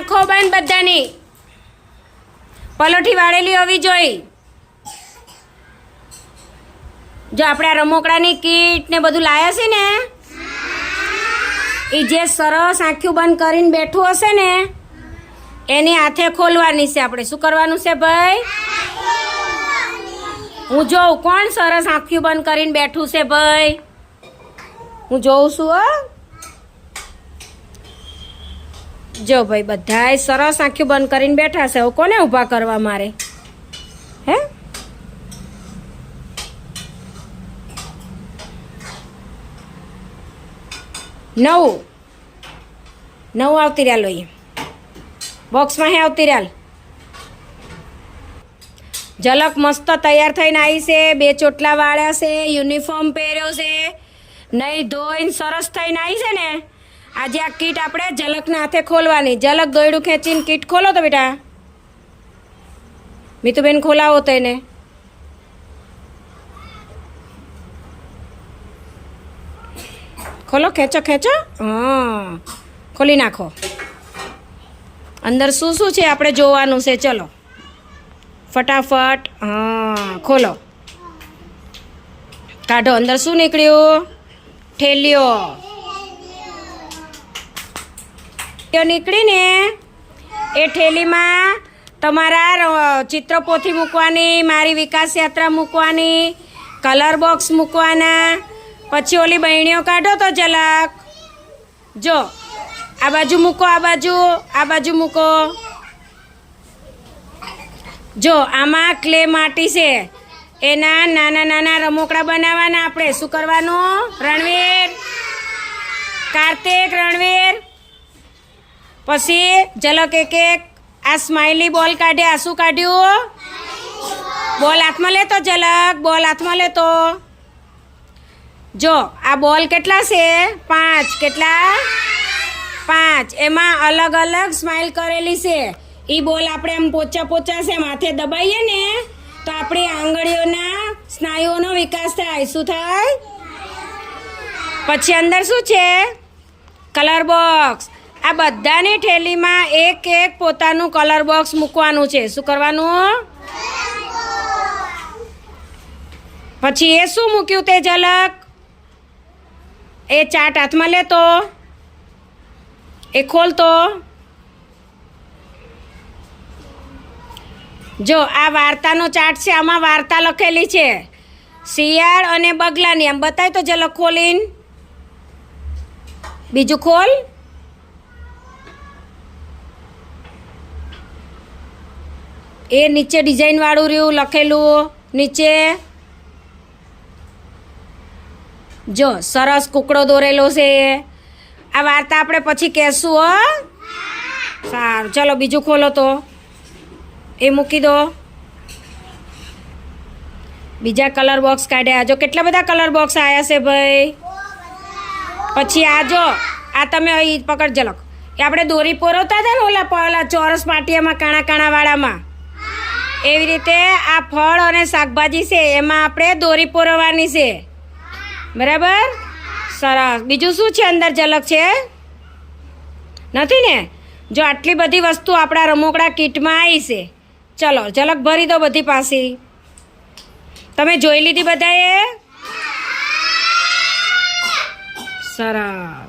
આંખો બંધ બધાની. પલોઠી વાળેલી હોવી જોઈ. જો આપણે આ રમોકડાની કીટ ને બધું લાયા છે ને? એ જે સરસ આંખ્યું બંધ કરીને બેઠું હશે ને, એની હાથે ખોલવાની છે આપણે. શું કરવાનું છે ભાઈ? હું જોઉં કોણ સરસ આંખ્યું બંધ કરીને બેઠું છે ભાઈ? હું જોઉં છું હો. જો ભાઈ, બધાય સરસ આંખ્યું બંધ કરીને બેઠા છે. હવે કોને ઊભા કરવા મારે? હે? નવ. નવ આવતી રહ્યા લોહીએ બોક્સમાં હે આવતી રહ્યા. ઝલક મસ્ત તૈયાર થઈને આવી છે. બે ચોટલા વાળ્યા છે યુનિફોર્મ પહેર્યો છે. નહીં ધોઈને સરસ થઈને આવી છે ને? આજે આ કીટ આપણે ઝલકના હાથે ખોલવાની. ઝલક દોયડું ખેંચીને કીટ ખોલો તો બેટા. મિતુબેન ખોલાવો તો એને. ખોલો, ખેંચો ખેંચો. હા. ખોલી નાખો. અંદર શું શું છે આપણે જોવાનું છે? ચલો. ફટાફટ. હા. ખોલો. કાઢો. અંદર શું નીકળ્યું? ઠેલિયો ઠેલિયો નીકળીને એ ઠેલીમાં તમારા ચિત્રપોથી મૂકવાની, મારી વિકાસ યાત્રા મૂકવાની, કલર બોક્સ મૂકવાના, પછી ઓલી બહેણીઓ કાઢો તો ઝલક. જો, આ બાજુ મૂકો, આ બાજુ આ બાજુ મૂકો. જો, આમાં ક્લે માટી છે. એના નાના નાના રમોકડા બનાવવાના આપણે. શું કરવાનું? રણવીર. કાર્તિક, રણવીર. પછી ઝલક એક એક આ સ્માઇલી બોલ કાઢ્યા શું કાઢ્યું? બોલ હાથમાં લેતો, ઝલક, બોલ હાથમાં લેતો. જો, આ બોલ કેટલા છે? પાંચ. કેટલા? પાંચ. એમાં અલગ અલગ સ્માઇલ કરેલી છે. એ બોલ આપણે આમ પોચા પોચા છે, માથે દબાઈએ ને, તો આપણી આંગળીઓના સ્નાયુઓનો વિકાસ થાય. શું થાય? પછી અંદર શું છે? કલર બોક્સ આ બધાની ઠેલીમાં એક એક પોતાનું કલર બોક્સ મૂકવાનું છે. શું કરવાનું? પછી એ શું મૂક્યું તે ઝલક? એ ચાટ હાથમાં લેતો. એ ખોલતો. જો, આ વાર્તાનો ચાર્ટ છે, આમાં વાર્તા લખેલી છે. શિયાળ અને બગલાની, આમ બતાય તો ઝલક ખોલીન. બીજું ખોલ. એ નીચે ડિઝાઇનવાળું રહ્યું, લખેલું, નીચે. જો, સરસ કુકડો દોરેલો છે આ વાર્તા આપણે પછી કહેશું, હો. સારું, ચલો બીજું ખોલો તો. એ મૂકી દો. બીજા કલર બોક્સ કાઢ્યા. જો, કેટલા બધા કલર બોક્સ આવ્યા છે ભાઈ? પછી આ જો, આ તમે અહીં પકડ ઝલક એ આપણે દોરી પોરવતા હતા ને ઓલા ચોરસ પાટિયામાં કાણા કાણા વાળામાં? એવી રીતે આ ફળ અને શાકભાજી છે, એમાં આપણે દોરી પોરવવાની છે. બરાબર? સરસ. બીજું શું છે અંદર ઝલક છે? નથી ને? જો આટલી બધી વસ્તુ આપણા રમોકડા કીટમાં આવી છે. ચલો, ઝલક ભરી દો બધી પાસી. તમે જોઈ લીધી બધાએ? સરસ.